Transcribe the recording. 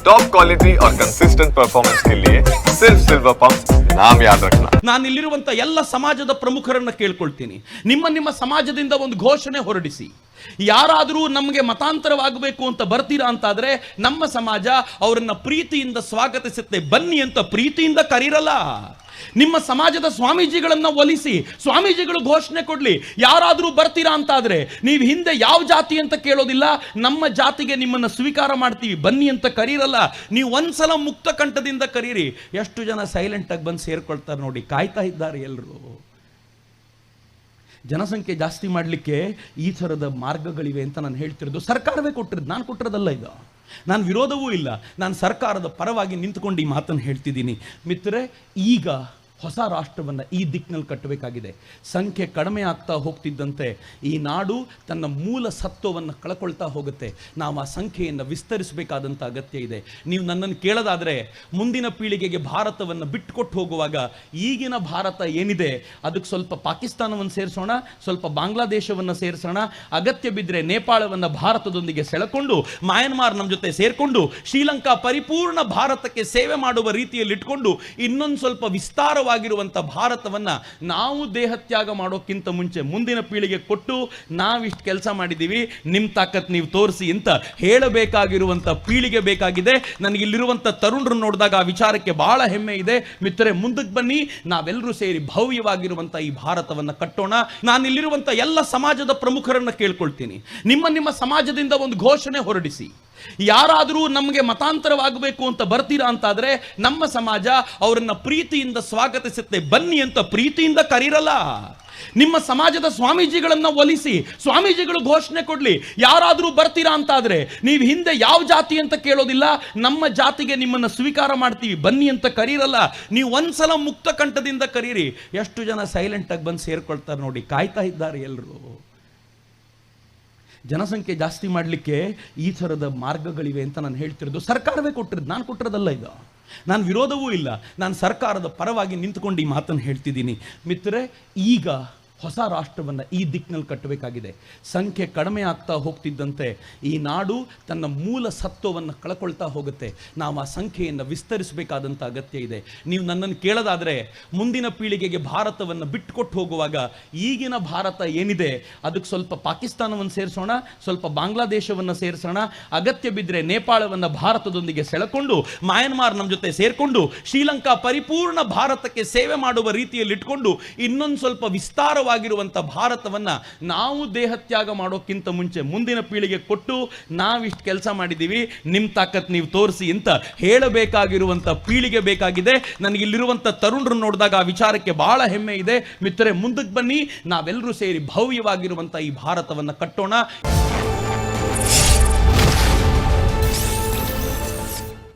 Top quality और consistent performance के लिए सिर्फ सिल्वर पंप नाम याद रखना ನಾನು ಇಲ್ಲಿರುವಂತ ಎಲ್ಲ ಸಮಾಜದ ಪ್ರಮುಖರನ್ನ ಕೇಳ್ಕೊಳ್ತೀನಿ ನಿಮ್ಮ ನಿಮ್ಮ ಸಮಾಜದಿಂದ ಒಂದು ಘೋಷಣೆ ಹೊರಡಿಸಿ ಯಾರಾದರೂ ನಮಗೆ ಮತಾಂತರವಾಗಬೇಕು ಅಂತ ಬರ್ತೀರಾ ಅಂತಾದ್ರೆ ನಮ್ಮ ಸಮಾಜ ಅವರನ್ನ ಪ್ರೀತಿಯಿಂದ ಸ್ವಾಗತಿಸುತ್ತೆ ಬನ್ನಿ ಅಂತ ಪ್ರೀತಿಯಿಂದ ಕರೀರಲ್ಲ ನಿಮ್ಮ ಸಮಾಜದ ಸ್ವಾಮೀಜಿಗಳನ್ನ ಒಲಿಸಿ, ಸ್ವಾಮೀಜಿಗಳು ಘೋಷಣೆ ಕೊಡ್ಲಿ, ಯಾರಾದರೂ ಬರ್ತೀರಾ ಅಂತಾದ್ರೆ, ನೀವು ಹಿಂದೆ ಯಾವ ಜಾತಿ ಅಂತ ಕೇಳೋದಿಲ್ಲ, ನಮ್ಮ ಜಾತಿಗೆ ನಿಮ್ಮನ್ನ ಸ್ವೀಕಾರ ಮಾಡ್ತೀವಿ, ಬನ್ನಿ ಅಂತ ಕರೀರಲ್ಲ, ನೀವು ಒಂದ್ಸಲ ಮುಕ್ತ ಕಂಠದಿಂದ ಕರೀರಿ. ಎಷ್ಟು ಜನ ಸೈಲೆಂಟ್ ಆಗಿ ಬಂದು ಸೇರ್ಕೊಳ್ತಾರೆ ನೋಡಿ, ಕಾಯ್ತಾ ಇದ್ದಾರೆ ಎಲ್ಲರೂ ಜನಸಂಖ್ಯೆ ಜಾಸ್ತಿ ಮಾಡಲಿಕ್ಕೆ ಈ ಥರದ ಮಾರ್ಗಗಳಿವೆ ಅಂತ ನಾನು ಹೇಳ್ತಿರೋದು ಸರ್ಕಾರವೇ ಕೊಟ್ಟಿರೋದು, ನಾನು ಕೊಟ್ಟಿರೋದಲ್ಲ ಇದು ನಾನು ವಿರೋಧವೂ ಇಲ್ಲ. ನಾನು ಸರ್ಕಾರದ ಪರವಾಗಿ ನಿಂತ್ಕೊಂಡು ಈ ಮಾತನ್ನು ಹೇಳ್ತಿದ್ದೀನಿ. ಮಿತ್ರೆ ಈಗ ಹೊಸ ರಾಷ್ಟ್ರವನ್ನು ಈ ದಿಕ್ಕಿನಲ್ಲಿ ಕಟ್ಟಬೇಕಾಗಿದೆ. ಸಂಖ್ಯೆ ಕಡಿಮೆ ಆಗ್ತಾ ಹೋಗ್ತಿದ್ದಂತೆ ಈ ನಾಡು ತನ್ನ ಮೂಲ ಸತ್ವವನ್ನು ಕಳ್ಕೊಳ್ತಾ ಹೋಗುತ್ತೆ. ನಾವು ಆ ಸಂಖ್ಯೆಯನ್ನು ವಿಸ್ತರಿಸಬೇಕಾದಂಥ ಅಗತ್ಯ ಇದೆ. ನೀವು ನನ್ನನ್ನು ಕೇಳೋದಾದರೆ, ಮುಂದಿನ ಪೀಳಿಗೆಗೆ ಭಾರತವನ್ನು ಬಿಟ್ಟುಕೊಟ್ಟು ಹೋಗುವಾಗ ಈಗಿನ ಭಾರತ ಏನಿದೆ ಅದಕ್ಕೆ ಸ್ವಲ್ಪ ಪಾಕಿಸ್ತಾನವನ್ನು ಸೇರಿಸೋಣ, ಸ್ವಲ್ಪ ಬಾಂಗ್ಲಾದೇಶವನ್ನು ಸೇರಿಸೋಣ, ಅಗತ್ಯ ಬಿದ್ದರೆ ನೇಪಾಳವನ್ನು ಭಾರತದೊಂದಿಗೆ ಸೆಳೆಕೊಂಡು, ಮಯನ್ಮಾರ್ ನಮ್ಮ ಜೊತೆ ಸೇರಿಕೊಂಡು, ಶ್ರೀಲಂಕಾ ಪರಿಪೂರ್ಣ ಭಾರತಕ್ಕೆ ಸೇವೆ ಮಾಡುವ ರೀತಿಯಲ್ಲಿ ಇಟ್ಕೊಂಡು ಇನ್ನೊಂದು ಸ್ವಲ್ಪ ವಿಸ್ತಾರವಾಗಿರುವಂಥ ಭಾರತವನ್ನ ನಾವು ದೇಹತ್ಯಾಗ ಮಾಡೋಕ್ಕಿಂತ ಮುಂಚೆ ಮುಂದಿನ ಪೀಳಿಗೆ ಕೊಟ್ಟು ನಾವಿಷ್ಟು ಕೆಲಸ ಮಾಡಿದ್ದೀವಿ ನಿಮ್ಮ ತಾಕತ್ ನೀವು ತೋರಿಸಿ ಅಂತ ಹೇಳಬೇಕಾಗಿರುವಂಥ ಪೀಳಿಗೆ ಬೇಕಾಗಿದೆ. ನನಗೆ ಇಲ್ಲಿರುವಂಥ ತರುಣರು ನೋಡಿದಾಗ ಆ ವಿಚಾರಕ್ಕೆ ಬಹಳ ಹೆಮ್ಮೆ ಇದೆ. ಮಿತ್ರರೇ ಮುಂದಕ್ಕೆ ಬನ್ನಿ ನಾವೆಲ್ಲರೂ ಸೇರಿ ಭವ್ಯವಾಗಿರುವಂಥ ಈ ಭಾರತವನ್ನು ಕಟ್ಟೋಣ. ನಾನು ಇಲ್ಲಿರುವಂಥ ಎಲ್ಲ ಸಮಾಜದ ಪ್ರಮುಖರನ್ನು ಕೇಳ್ಕೊಳ್ತೀನಿ. ನಿಮ್ಮ ನಿಮ್ಮ ಸಮಾಜದಿಂದ ಒಂದು ಘೋಷಣೆ ಹೊರಡಿಸಿ. ಯಾರಾದರೂ ನಮಗೆ ಮತಾಂತರವಾಗಬೇಕು ಅಂತ ಬರ್ತೀರಾ ಅಂತಾದರೆ, ನಮ್ಮ ಸಮಾಜ ಅವರನ್ನು ಪ್ರೀತಿಯಿಂದ ಸ್ವಾಗತಿಸುತ್ತೆ. ಬನ್ನಿ ಅಂತ ಪ್ರೀತಿಯಿಂದ ಕರೀರಲ್ಲ. ನಿಮ್ಮ ಸಮಾಜದ ಸ್ವಾಮೀಜಿಗಳನ್ನು ಒಲಿಸಿ, ಸ್ವಾಮೀಜಿಗಳು ಘೋಷಣೆ ಕೊಡ್ಲಿ. ಯಾರಾದರೂ ಬರ್ತೀರಾ ಅಂತಾದರೆ, ನೀವು ಹಿಂದೆ ಯಾವ ಜಾತಿ ಅಂತ ಕೇಳೋದಿಲ್ಲ, ನಮ್ಮ ಜಾತಿಗೆ ನಿಮ್ಮನ್ನ ಸ್ವೀಕಾರ ಮಾಡ್ತೀವಿ. ಬನ್ನಿ ಅಂತ ಕರೀರಲ್ಲ. ನೀವು ಒಂದ್ಸಲ ಮುಕ್ತ ಕಂಠದಿಂದ ಕರೀರಿ. ಎಷ್ಟು ಜನ ಸೈಲೆಂಟ್ ಆಗಿ ಬಂದು ಸೇರ್ಕೊಳ್ತಾರೆ ನೋಡಿ, ಕಾಯ್ತಾ ಇದ್ದಾರೆ ಎಲ್ಲರೂ ಜನಸಂಖ್ಯೆ ಜಾಸ್ತಿ ಮಾಡಲಿಕ್ಕೆ ಈ ಥರದ ಮಾರ್ಗಗಳಿವೆ ಅಂತ ನಾನು ಹೇಳ್ತಿರೋದು ಸರ್ಕಾರವೇ ಕೊಟ್ಟಿರೋದು. ನಾನು ಕೊಟ್ಟಿರೋದಲ್ಲ ಇದು ನಾನು ವಿರೋಧವೂ ಇಲ್ಲ. ನಾನು ಸರ್ಕಾರದ ಪರವಾಗಿ ನಿಂತ್ಕೊಂಡು ಈ ಮಾತನ್ನು ಹೇಳ್ತಿದ್ದೀನಿ. ಮಿತ್ರರೇ, ಈಗ ಹೊಸ ರಾಷ್ಟ್ರವನ್ನು ಈ ದಿಕ್ಕಿನಲ್ಲಿ ಕಟ್ಟಬೇಕಾಗಿದೆ. ಸಂಖ್ಯೆ ಕಡಿಮೆ ಆಗ್ತಾ ಹೋಗ್ತಿದ್ದಂತೆ ಈ ನಾಡು ತನ್ನ ಮೂಲ ಸತ್ವವನ್ನು ಕಳ್ಕೊಳ್ತಾ ಹೋಗುತ್ತೆ. ನಾವು ಆ ಸಂಖ್ಯೆಯನ್ನು ವಿಸ್ತರಿಸಬೇಕಾದಂಥ ಅಗತ್ಯ ಇದೆ. ನೀವು ನನ್ನನ್ನು ಕೇಳೋದಾದರೆ, ಮುಂದಿನ ಪೀಳಿಗೆಗೆ ಭಾರತವನ್ನು ಬಿಟ್ಟುಕೊಟ್ಟು ಹೋಗುವಾಗ ಈಗಿನ ಭಾರತ ಏನಿದೆ ಅದಕ್ಕೆ ಸ್ವಲ್ಪ ಪಾಕಿಸ್ತಾನವನ್ನು ಸೇರಿಸೋಣ, ಸ್ವಲ್ಪ ಬಾಂಗ್ಲಾದೇಶವನ್ನು ಸೇರಿಸೋಣ, ಅಗತ್ಯ ಬಿದ್ದರೆ ನೇಪಾಳವನ್ನು ಭಾರತದೊಂದಿಗೆ ಸೆಳೆಕೊಂಡು, ಮಯನ್ಮಾರ್ ನಮ್ಮ ಜೊತೆ ಸೇರಿಕೊಂಡು, ಶ್ರೀಲಂಕಾ ಪರಿಪೂರ್ಣ ಭಾರತಕ್ಕೆ ಸೇವೆ ಮಾಡುವ ರೀತಿಯಲ್ಲಿ ಇಟ್ಕೊಂಡು ಇನ್ನೊಂದು ಸ್ವಲ್ಪ ವಿಸ್ತಾರವಾಗಿರುವಂಥ ಭಾರತವನ್ನ ನಾವು ದೇಹತ್ಯಾಗ ಮಾಡೋಕ್ಕಿಂತ ಮುಂಚೆ ಮುಂದಿನ ಪೀಳಿಗೆ ಕೊಟ್ಟು ನಾವಿಷ್ಟು ಕೆಲಸ ಮಾಡಿದ್ದೀವಿ ನಿಮ್ಮ ತಾಕತ್ ನೀವು ತೋರಿಸಿ ಅಂತ ಹೇಳಬೇಕಾಗಿರುವಂಥ ಪೀಳಿಗೆ ಬೇಕಾಗಿದೆ. ನನಗೆ ಇಲ್ಲಿರುವಂಥ ತರುಣರು ನೋಡಿದಾಗ ಆ ವಿಚಾರಕ್ಕೆ ಬಹಳ ಹೆಮ್ಮೆ ಇದೆ. ಮಿತ್ರರೇ ಮುಂದಕ್ಕೆ ಬನ್ನಿ ನಾವೆಲ್ಲರೂ ಸೇರಿ ಭವ್ಯವಾಗಿರುವಂಥ ಈ ಭಾರತವನ್ನು ಕಟ್ಟೋಣ.